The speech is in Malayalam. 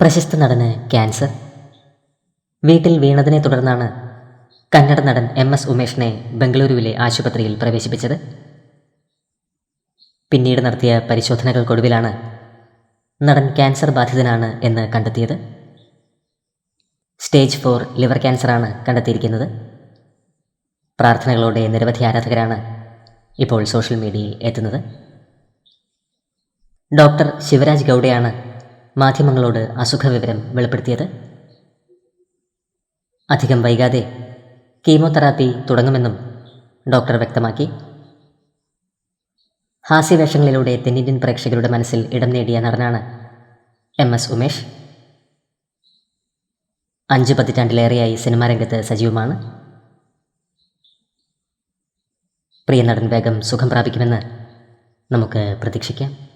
പ്രശസ്ത നടന് ക്യാൻസർ. വീട്ടിൽ വീണതിനെ തുടർന്നാണ് കന്നഡ നടൻ എം എസ് ഉമേഷിനെ ബംഗളൂരുവിലെ ആശുപത്രിയിൽ പ്രവേശിപ്പിച്ചത്. പിന്നീട് നടത്തിയ പരിശോധനകൾക്കൊടുവിലാണ് നടൻ ക്യാൻസർ ബാധിതനാണ് എന്ന് കണ്ടെത്തിയത്. സ്റ്റേജ് ഫോർ ലിവർ ക്യാൻസറാണ് കണ്ടെത്തിയിരിക്കുന്നത്. പ്രാർത്ഥനകളോടെ നിരവധി ആരാധകരാണ് ഇപ്പോൾ സോഷ്യൽ മീഡിയയിൽ എത്തുന്നത്. ഡോക്ടർ ശിവരാജ് ഗൗഡയാണ് മാധ്യമങ്ങളോട് അസുഖവിവരം വെളിപ്പെടുത്തിയത്? അധികം വൈകാതെ കീമോതെറാപ്പി തുടങ്ങുമെന്നും ഡോക്ടർ വ്യക്തമാക്കി. ഹാസ്യവേഷങ്ങളിലൂടെ തെന്നിന്ത്യൻ പ്രേക്ഷകരുടെ മനസ്സിൽ ഇടം നേടിയ നടനാണ് എം എസ് ഉമേഷ്. അഞ്ച് പതിറ്റാണ്ടിലേറെയായി സിനിമാ രംഗത്ത് സജീവമാണ്. പ്രിയ നടൻ വേഗം സുഖം പ്രാപിക്കുമെന്ന് നമുക്ക് പ്രതീക്ഷിക്കാം.